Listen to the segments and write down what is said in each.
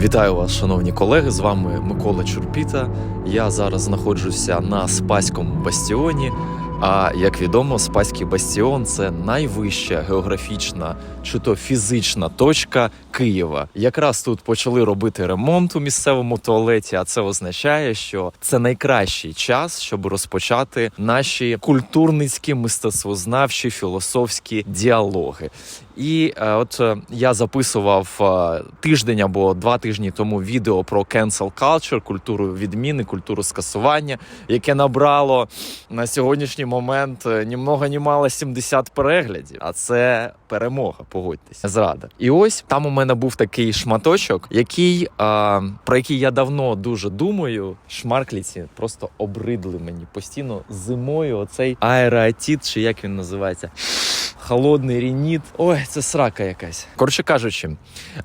Вітаю вас, шановні колеги. З вами Микола Чурпіта. Я зараз знаходжуся на Спаському бастіоні. А як відомо, Спаський бастіон це найвища географічна чи то фізична точка Києва. Якраз тут почали робити ремонт у місцевому туалеті, а це означає, що це найкращий час, щоб розпочати наші культурницькі, мистецтвознавчі, філософські діалоги. І е, от е, я записував е, тиждень або два тижні тому відео про cancel culture, культуру відміни, культуру скасування, яке набрало на сьогоднішній момент ні много ні мало 70 переглядів. А це перемога, погодьтесь, зрада. І ось там у мене був такий шматочок, який про який я давно дуже думаю. Шмаркліці просто обридли мені постійно зимою. Оцей аероатіт, чи як він називається. Холодний рініт. Ой, це срака якась. Коротше кажучи,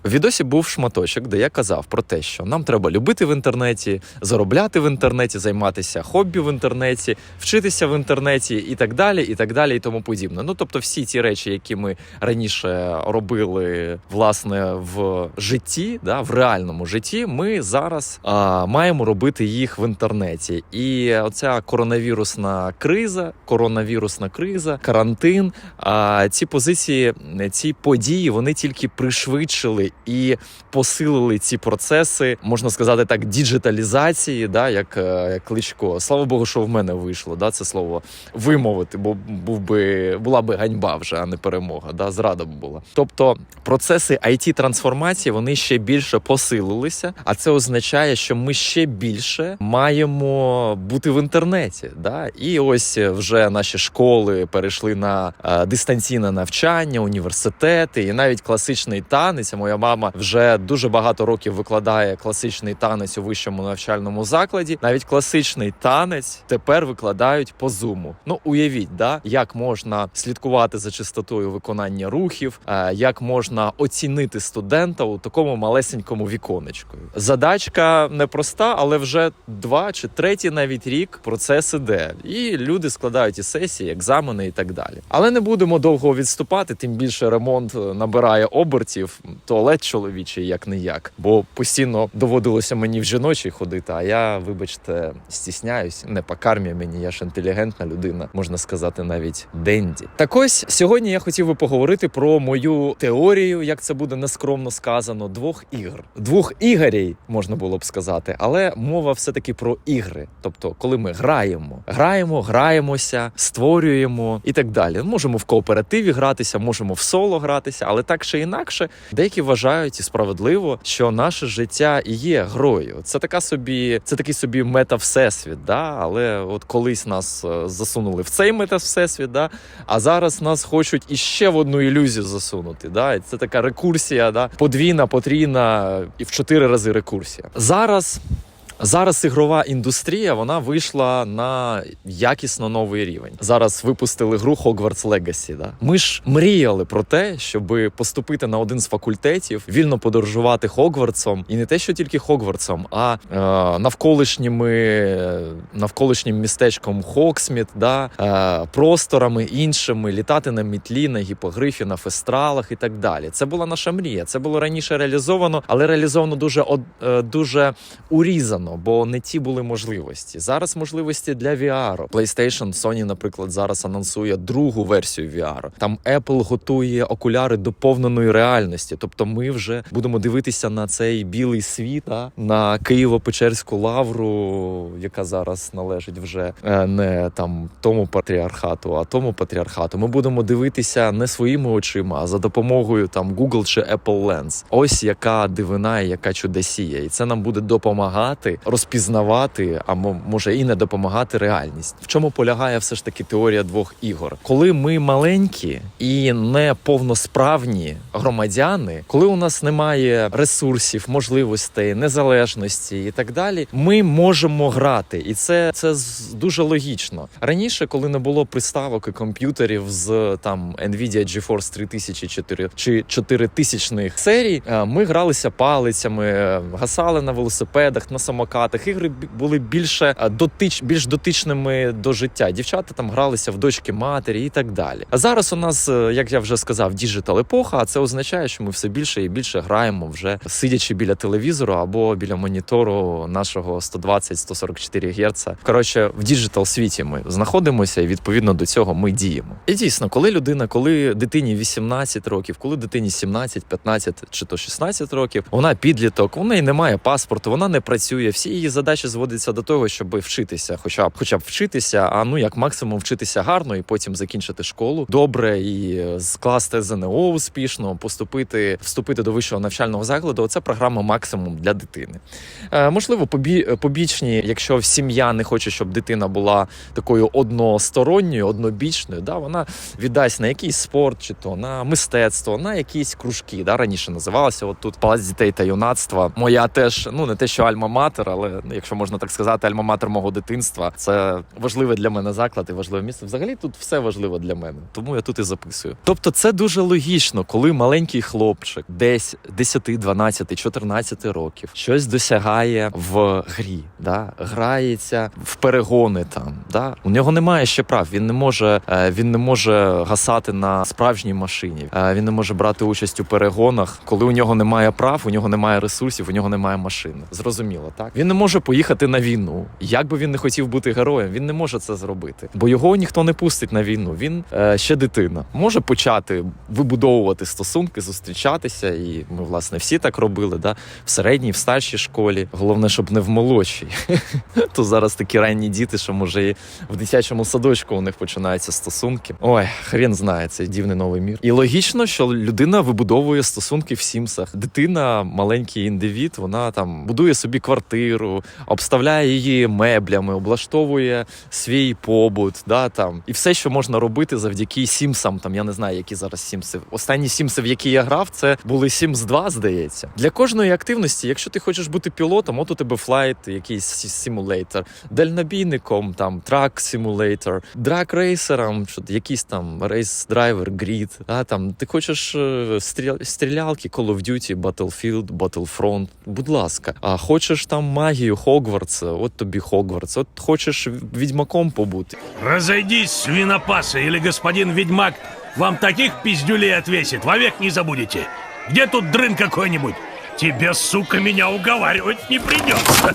в відосі був шматочок, де я казав про те, що нам треба любити в інтернеті, заробляти в інтернеті, займатися хобі в інтернеті, вчитися в інтернеті і так далі, і так далі, і тому подібне. Ну тобто, всі ті речі, які ми раніше робили власне в житті, да, в реальному житті, ми зараз а, маємо робити їх в інтернеті. І оця коронавірусна криза, коронавірусна криза, карантин. А ці позиції, ці події, вони тільки пришвидшили і посилили ці процеси, можна сказати так, діджиталізації, да, як, е, як кличко. Слава Богу, що в мене вийшло. Да, це слово вимовити, бо був би була би ганьба вже, а не перемога. Да, зрада б була. Тобто процеси it трансформації вони ще більше посилилися, а це означає, що ми ще більше маємо бути в інтернеті. Да? І ось вже наші школи перейшли на е, дистанційне навчання, університети, і навіть класичний танець. Моя мама вже дуже багато років викладає класичний танець у вищому навчальному закладі. Навіть класичний танець тепер викладають по зуму. Ну уявіть, да як можна слідкувати за чистотою виконання рухів, е, як можна оцінити студента у такому малесенькому віконечку. Задачка непроста, але вже два чи третій навіть рік процес іде, і люди складають і сесії, екзамени і так далі. Але не будемо довго відступати, тим більше ремонт е, набирає обертів, туалет чоловічий як не як, бо постійно доводилося мені в жіночій ходити. А я, вибачте, стісняюсь, не по мені. Я ж інтелігентна людина, можна сказати, навіть денді. Так ось сьогодні я хотів би поговорити про мою теорію, як це буде нескромно сказано, двох ігр, двох ігорей можна було б сказати, але мова все таки про ігри. Тобто, коли ми граємо, граємо, граємося, створюємо і так далі. Можемо в кооперативі гратися, можемо в соло гратися, але так чи інакше, деякі вважають і справедливо, що наше життя і є грою. Це така собі, це такий собі мета всесвіт. Да? Але от колись нас е, засунули в цей мета всесвіт, да? а зараз нас хочуть іще в одну ілюзію засунути. Да? І це така рекурсія, да? подвійна, потрійна і в чотири рази рекурсія. Зараз. Зараз ігрова індустрія вона вийшла на якісно новий рівень. Зараз випустили гру Hogwarts Legacy. Да? Ми ж мріяли про те, щоб поступити на один з факультетів, вільно подорожувати Хогвартсом, і не те, що тільки Хогвартсом, а е, навколишніми навколишнім містечком Хоксміт, да? е, просторами іншими, літати на мітлі, на гіпогрифі, на фестралах і так далі. Це була наша мрія. Це було раніше реалізовано, але реалізовано дуже е, дуже урізано, бо не ті були можливості. Зараз можливості для VR. PlayStation, Sony, наприклад, зараз анонсує другу версію VR. Там Apple готує окуляри доповненої реальності. Тобто, ми вже будемо дивитися на цей білий світ, на Києво-Печерську лавру, яка зараз належить вже е, не там тому патріархату, а тому патріархату. Ми будемо дивитися не своїми очима, а за допомогою там Google чи Apple Lens. Ось яка дивина, яка чудесія, і це нам буде допомагати розпізнавати, а може і не допомагати реальність. В чому полягає все ж таки теорія двох ігор? Коли ми маленькі і не повносправні громадяни, коли у нас немає ресурсів, можливостей, незалежності і так далі, ми можемо грати, і це, це дуже логічно. Раніше, коли не було приставок і комп'ютерів з там Nvidia GeForce 3004 чи 4000 серій, е, ми гралися палицями, е, гасали на велосипедах, на самокатах. Самокатах. Ігри були більше е, дотич, більш дотичними до життя. Дівчата там гралися в дочки матері і так далі. А зараз у нас, е, як я вже сказав, діджитал епоха. А це означає, що ми все більше і більше граємо вже сидячи біля телевізору або біля монітору нашого 120-144 Гц. Коротше, в діджитал світі ми знаходимося, і відповідно до цього ми діємо. І дійсно, коли людина, коли дитині 18 років, коли дитині 17, 15 чи то 16 років, вона підліток, у неї немає паспорту, вона не працює. Всі її задачі зводяться до того, щоб вчитися, хоча б хоча б вчитися, а ну як максимум вчитися гарно і потім закінчити школу добре і е, скласти ЗНО успішно, поступити, вступити до вищого навчального закладу. Це програма максимум для дитини. Е, можливо, побі, побічні, якщо сім'я не хоче, щоб дитина була такою односторонньою, однобічною, да, вона віддасть на якийсь спорт, чи то на мистецтво, на якісь кружки. Да, раніше називалося. От тут палац дітей та юнацтва. Моя теж, ну не те, що альма-матер, але якщо можна так сказати, альма-матер мого дитинства. Це важливе для мене заклад і важливе місце. Взагалі тут все важливо для мене, тому я тут і записую. Тобто, це дуже логічно, коли маленький хлопчик, десь 10, 12, 14 років, щось досягає в грі, да, грається в перегони там. Да. У нього немає ще прав. Він не може, е, він не може гасати на справжній машині. Е, Він не може брати участь у перегонах, коли у нього немає прав, у нього немає ресурсів, у нього немає машини. Зрозуміло, так він не може поїхати на війну. Як би він не хотів бути героєм, він не може це зробити, бо його ніхто не пустить на війну. Він е, ще дитина. Може почати вибудовувати стосунки, зустрічатися, і ми власне всі так робили. Да? В середній, в старшій школі. Головне, щоб не в молодшій. То зараз такі ранні діти, що може і в дитячому садочку у них починаються стосунки. Ой, хрен знає, цей дивний новий мір. І логічно, що людина вибудовує стосунки в сімсах. Дитина, маленький індивід, вона там будує собі квартиру, обставляє її меблями, облаштовує свій побут, да там і все, що можна робити завдяки сімсам. Там я не знаю, які зараз сімси. Останні сімси, в які я грав, це були Sims 2, здається. Для кожної активності, якщо ти хочеш бути пілотом, от у тебе флайт, якийсь симулятор, дальнобійником, там трак симулятор, драк рейсером, що якийсь там рейс драйвер, грід. А там ти хочеш е, стріл, стрілялки, Call of Duty, Battlefield, Battlefront, будь ласка. А хочеш там магію Хогвартс, от тобі Хогвартс. От хочеш відьмаком побути. Разойдись, свинопасы, или господин ведьмак вам таких пиздюлей отвесит, вовек не забудете. Где тут дрын какой-нибудь? Тебе, сука, меня уговаривать не придется.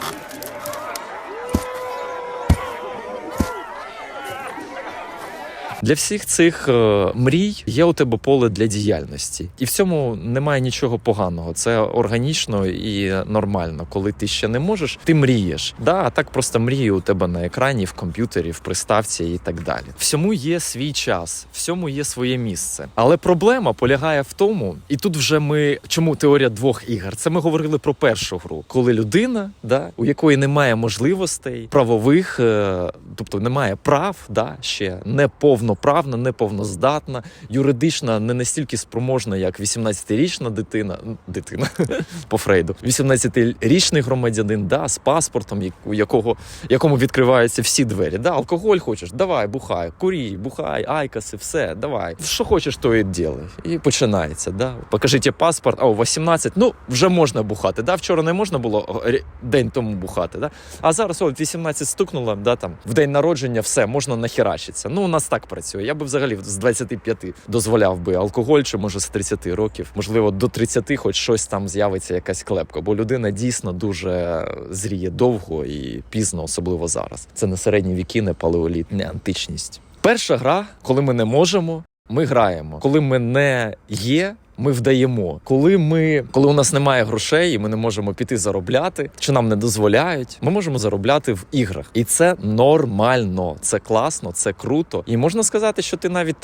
Для всіх цих е, мрій є у тебе поле для діяльності, і в цьому немає нічого поганого. Це органічно і нормально. Коли ти ще не можеш, ти мрієш. Да, а так просто мрії у тебе на екрані, в комп'ютері, в приставці і так далі. Всьому є свій час, всьому є своє місце. Але проблема полягає в тому, і тут вже ми чому теорія двох ігор? Це ми говорили про першу гру, коли людина, да, у якої немає можливостей правових, е, тобто немає прав, да, ще не повноправна, не повноздатна, юридично не настільки спроможна, як 18-річна дитина, дитина по Фрейду, 18-річний громадянин, да, з паспортом, якого якому відкриваються всі двері. Да, алкоголь хочеш, давай, бухай, курій, бухай, айкаси, все, давай. Що хочеш, то і ділай. І починається. Да. Покажіть паспорт, а у 18, ну вже можна бухати. Да? Вчора не можна було день тому бухати. Да? А зараз от 18 стукнуло, да, там, в день народження все, можна нахерачитися. Ну, у нас так працює. Я би взагалі з 25 дозволяв би алкоголь, чи може з 30 років. Можливо, до 30 хоч щось там з'явиться, якась клепка. Бо людина дійсно дуже зріє довго і пізно, особливо зараз. Це не середні віки, не палеоліт, не античність. Перша гра, коли ми не можемо, ми граємо. Коли ми не є. Ми вдаємо, коли ми, коли у нас немає грошей, і ми не можемо піти заробляти, чи нам не дозволяють, ми можемо заробляти в іграх, і це нормально, це класно, це круто. І можна сказати, що ти навіть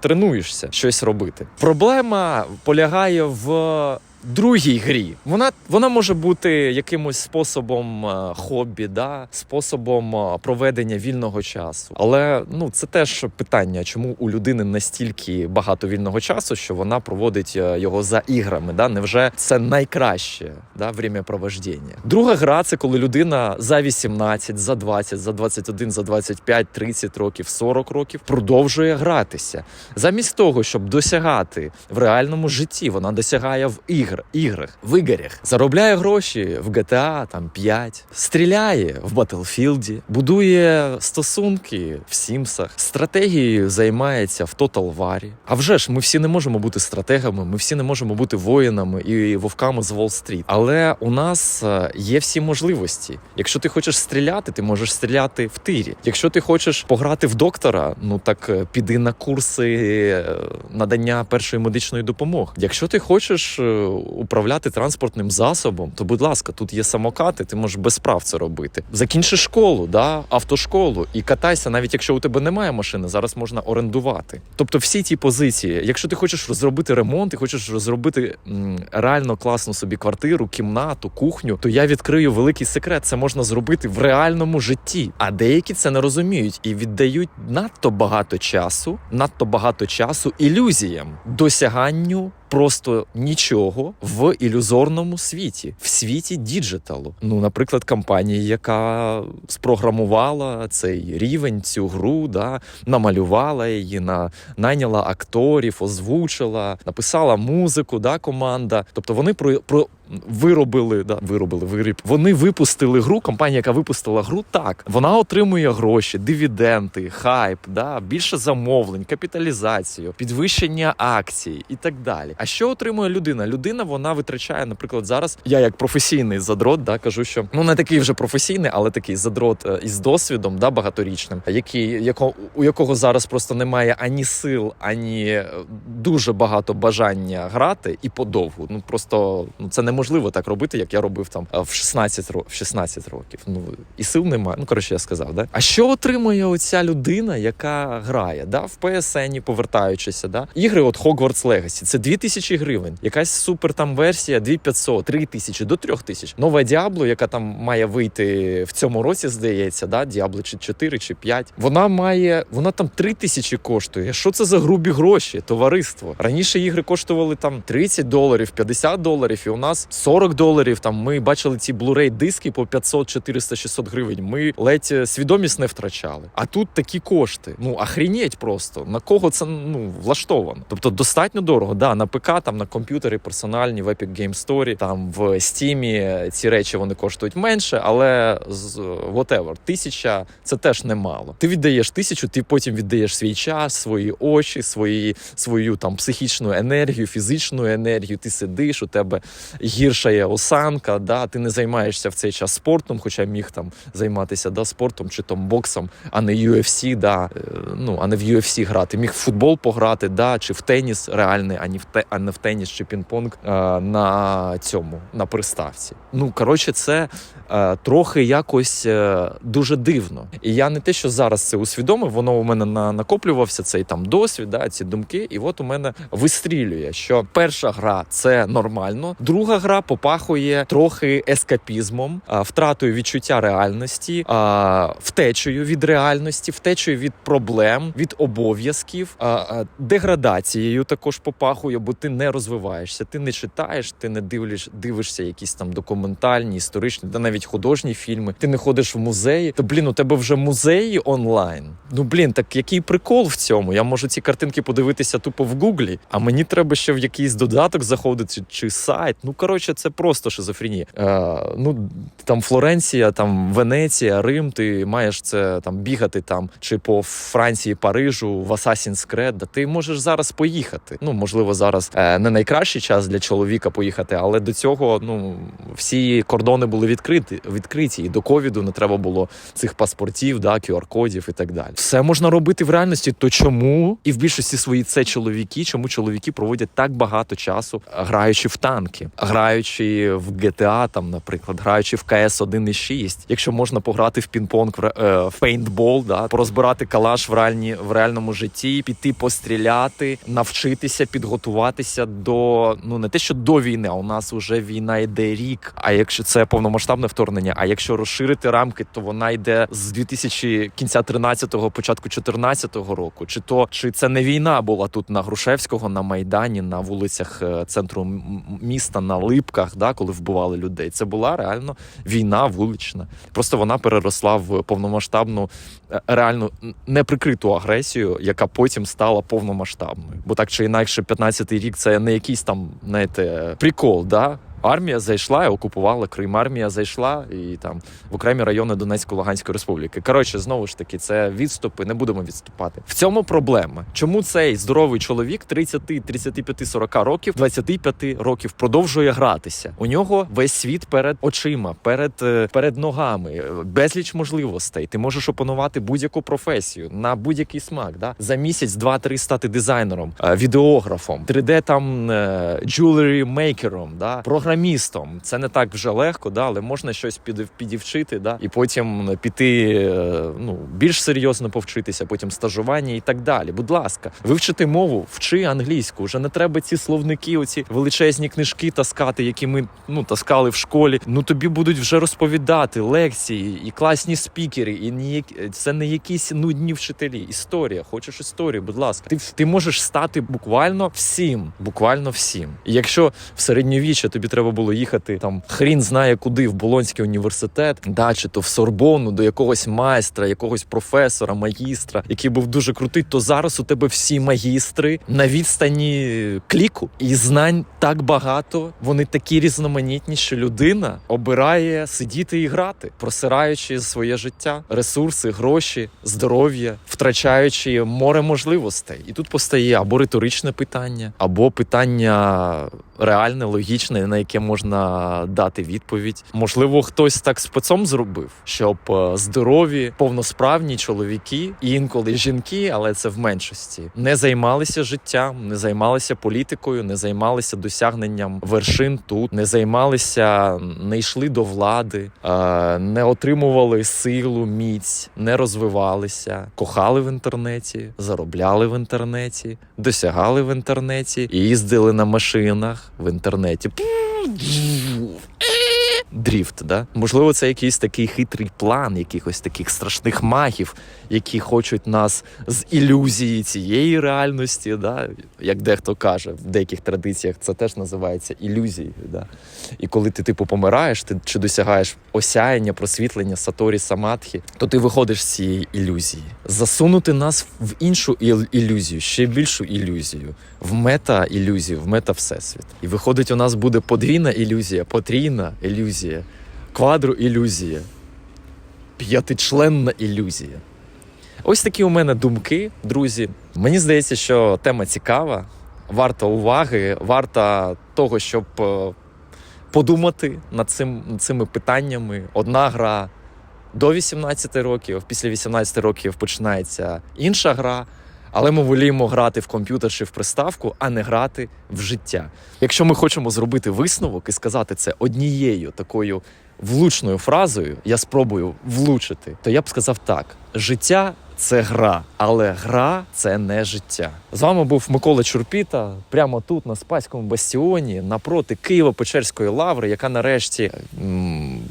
тренуєшся щось робити. Проблема полягає в. Другій грі вона вона може бути якимось способом е, хобі, да способом е, проведення вільного часу. Але ну це теж питання, чому у людини настільки багато вільного часу, що вона проводить е, його за іграми. Да, невже це найкраще да, времяпровождення? Друга гра це коли людина за 18, за 20, за 21, за 25, 30 років, 40 років продовжує гратися. Замість того, щоб досягати в реальному житті, вона досягає в іграх. Ігр, іграх, в ігорях, заробляє гроші в GTA там 5, стріляє в Battlefield, будує стосунки в Сімсах, стратегією займається в Total War. А вже ж ми всі не можемо бути стратегами, ми всі не можемо бути воїнами і вовками з Уолл-стріт. Але у нас е, є всі можливості. Якщо ти хочеш стріляти, ти можеш стріляти в тирі. Якщо ти хочеш пограти в доктора, ну так е, піди на курси е, надання першої медичної допомоги. Якщо ти хочеш управляти транспортним засобом, то будь ласка, тут є самокати, ти можеш без прав це робити. Закінчи школу, да, автошколу і катайся, навіть якщо у тебе немає машини, зараз можна орендувати. Тобто, всі ті позиції, якщо ти хочеш розробити ремонт, ти хочеш розробити м, реально класну собі квартиру, кімнату, кухню, то я відкрию великий секрет. Це можна зробити в реальному житті. А деякі це не розуміють і віддають надто багато часу, надто багато часу ілюзіям, досяганню. Просто нічого в ілюзорному світі, в світі діджиталу. Ну, наприклад, компанія, яка спрограмувала цей рівень, цю гру, да, намалювала її, на, найняла акторів, озвучила, написала музику, да, команда. Тобто вони про, про виробили, да, виробили виріб. Вони випустили гру. Компанія, яка випустила гру, так вона отримує гроші, дивіденди, хайп, да, більше замовлень, капіталізацію, підвищення акцій і так далі. А що отримує людина? Людина вона витрачає, наприклад, зараз. Я як професійний задрот, да, кажу, що ну не такий вже професійний, але такий задрот е, із досвідом, да, багаторічним, який яко, у якого зараз просто немає ані сил, ані е, дуже багато бажання грати і подовгу. Ну просто ну це неможливо так робити, як я робив там е, в 16 років. В 16 років. Ну і сил немає. Ну коротше, я сказав, да. А що отримує оця людина, яка грає? Да, в PSN, повертаючися, да ігри, от Hogwarts Legacy, це 2000 гривень. Якась супер там версія 2500, 3000 до 3000. Нова Діабло, яка там має вийти в цьому році, здається, да, Діабло чи 4 чи 5. Вона має, вона там 3000 коштує. Що це за грубі гроші, товариство? Раніше ігри коштували там 30 доларів, 50 доларів, і у нас 40 доларів. Там ми бачили ці Blu-ray диски по 500, 400, 600 гривень. Ми ледь е, свідомість не втрачали. А тут такі кошти. Ну ахрінєть просто на кого це ну влаштовано. Тобто достатньо дорого. Да, на ПК, там на комп'ютери персональні в Epic Game Store, там в Steam ці речі вони коштують менше, але з whatever, тисяча це теж немало. Ти віддаєш тисячу, ти потім віддаєш свій час, свої очі, свої свою там психічну енергію, фізичну енергію. Ти сидиш, у тебе гірша є осанка, да, ти не займаєшся в цей час спортом, хоча міг там займатися да, спортом чи там боксом, а не UFC, да, е, ну, а не в UFC грати. Міг в футбол пограти, да, чи в теніс реальний, а не в те, а не в теніс чи пінг-понг е, на цьому, на приставці. Ну, коротше, це е, трохи якось е, дуже дивно. І я не те, що зараз це усвідомив, воно у мене на, накоплювався цей там досвід, да, ці думки, і от у мене вистрілює, що перша гра це нормально, друга гра попахує трохи ескапізмом, втратою відчуття реальності, втечею від реальності, втечею від проблем, від обов'язків, деградацією також попахує, бо ти не розвиваєшся, ти не читаєш, ти не дивлюш, дивишся якісь там документальні, історичні, та навіть художні фільми. Ти не ходиш в музеї. То блін, у тебе вже музеї онлайн. Ну блін, так який прикол в цьому? Я можу ці картинки подивитися тупо в гуглі, а мені треба ще в якийсь додаток заходити чи, сайт. Ну коротше, це просто шизофренія. Е, ну там Флоренція, там Венеція, Рим. Ти маєш це там бігати там чи по Франції, Парижу, в Assassin's Creed. Да ти можеш зараз поїхати. Ну можливо, зараз е, не найкращий час для чоловіка поїхати, але до цього ну всі кордони були відкриті, відкриті, і до ковіду не треба було цих паспортів, да, QR-кодів і так далі. Все можна робити в реальності. То чому і в більшості свої це чоловіки? Чому чоловіки проводять так багато часу граючи в танки, граючи в GTA, там, наприклад, граючи в КС 1.6, якщо можна пограти в пінг-понг, е, в пейнтбол, да, порозбирати калаш в реальні в реальному житті, піти постріляти, навчитися підготуватися до ну не те, що до війни, а у нас вже війна йде рік. А якщо це повномасштабне вторгнення, а якщо розширити рамки, то вона йде з 2000 кінця 13-го, початку 14-го року. Чи то чи це не війна була тут на Грушевського, на майдані, на вулицях е, центру міста, на липках, да, коли вбивали людей. Це була реально війна вулична. Просто вона переросла в повномасштабну, е, реально неприкриту агресію, яка потім стала повномасштабною. Бо так чи інакше, 15-й рік це не якийсь там, знаєте, прикол, да. Армія зайшла і окупувала Крим. Армія зайшла і там в окремі райони Донецької Луганської республіки. Коротше, знову ж таки, це відступи. Не будемо відступати. В цьому проблема. Чому цей здоровий чоловік 30, 35, 40 років, 25 років продовжує гратися? У нього весь світ перед очима, перед, е, перед ногами, безліч можливостей. Ти можеш опанувати будь-яку професію на будь-який смак. Да? За місяць, два-три стати дизайнером, е, відеографом, 3D там jewelry мейкером, да? програмістом. Це не так вже легко, да? але можна щось під, підівчити, да? і потім піти е, ну, більш серйозно повчитися, потім стажування і так далі. Будь ласка, вивчити мову, вчи англійську. Вже не треба ці словники, оці величезні книжки таскати, які ми ну, таскали в школі. Ну тобі будуть вже розповідати лекції і класні спікери, і ніяк... це не якісь нудні вчителі. Історія, хочеш історію, будь ласка. Ти, ти можеш стати буквально всім, буквально всім. І якщо в середньовіччя тобі треба було їхати там хрін знає куди в Болонський університет, да, чи то в Сорбону до якогось майстра, якогось професора, магістра, який був дуже крутий, то зараз у тебе всі магістри на відстані кліку і знань так багато. Вони такі різноманітні, що людина обирає сидіти і грати, просираючи своє життя, ресурси, гроші, здоров'я, втрачаючи море можливостей. І тут постає або риторичне питання, або питання реальне, логічне, на яке можна дати відповідь. Можливо, хтось так спецом зробив, щоб е, здорові, повносправні чоловіки, і інколи жінки, але це в меншості, не займалися життям, не займалися політикою, не займалися досягненням вершин тут, не займалися, не йшли до влади, е, не отримували силу, міць, не розвивалися, кохали в інтернеті, заробляли в інтернеті, досягали в інтернеті їздили на машинах в інтернеті. Дріфт, да? Можливо, це якийсь такий хитрий план якихось таких страшних магів, які хочуть нас з ілюзії цієї реальності, да? як дехто каже, в деяких традиціях це теж називається ілюзією. Да? І коли ти типу помираєш, ти чи досягаєш осяяння, просвітлення, саторі, самадхи, то ти виходиш з цієї ілюзії. Засунути нас в іншу ілюзію, ще більшу ілюзію, в мета-ілюзію, в мета-всесвіт. І виходить, у нас буде подвійна ілюзія, потрійна ілюзія, квадроілюзія, п'ятичленна ілюзія. Ось такі у мене думки, друзі. Мені здається, що тема цікава, варта уваги, варта того, щоб е, подумати над цим, над цими питаннями. Одна гра до 18 років, після 18 років починається інша гра. Але ми воліємо грати в комп'ютер чи в приставку, а не грати в життя. Якщо ми хочемо зробити висновок і сказати це однією такою влучною фразою, я спробую влучити, то я б сказав так: життя це гра, але гра це не життя. З вами був Микола Чурпіта, прямо тут, на Спаському бастіоні, напроти Києво-Печерської лаври, яка нарешті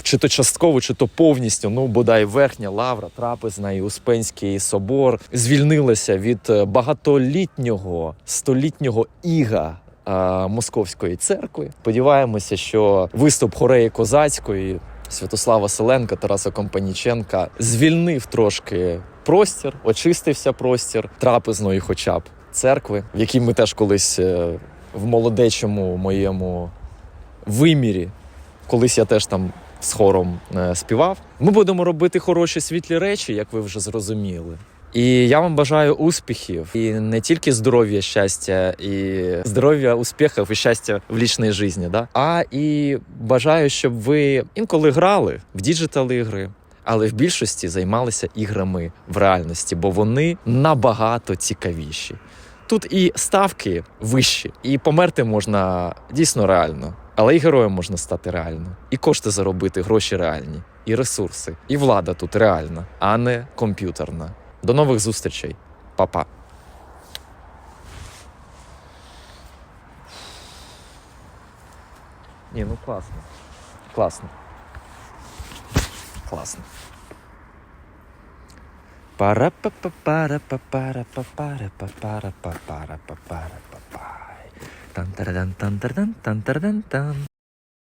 чи то частково, чи то повністю, ну бодай верхня лавра, трапезна і Успенський собор звільнилася від е, багатолітнього столітнього іга. е, Московської церкви. Сподіваємося, що виступ хореї козацької Святослава Селенка, Тараса Компаніченка звільнив трошки простір, очистився простір трапезної, хоча б церкви, в якій ми теж колись е, в молодечому моєму вимірі, колись я теж там з хором е, співав. Ми будемо робити хороші світлі речі, як ви вже зрозуміли. І я вам бажаю успіхів і не тільки здоров'я, щастя, і здоров'я, успіхів і щастя в лічній житті, да? а і бажаю, щоб ви інколи грали в діджитал ігри, але в більшості займалися іграми в реальності, бо вони набагато цікавіші. Тут і ставки вищі, і померти можна дійсно реально. Але і героєм можна стати реально, і кошти заробити, гроші реальні, і ресурси, і влада тут реальна, а не комп'ютерна. До нових зустрічей, Па-па. Ні, ну класно. Класно. Класно. пара па па пара па пара па пара па пара па пара па пара па пай тан тан тан тан тан тан тан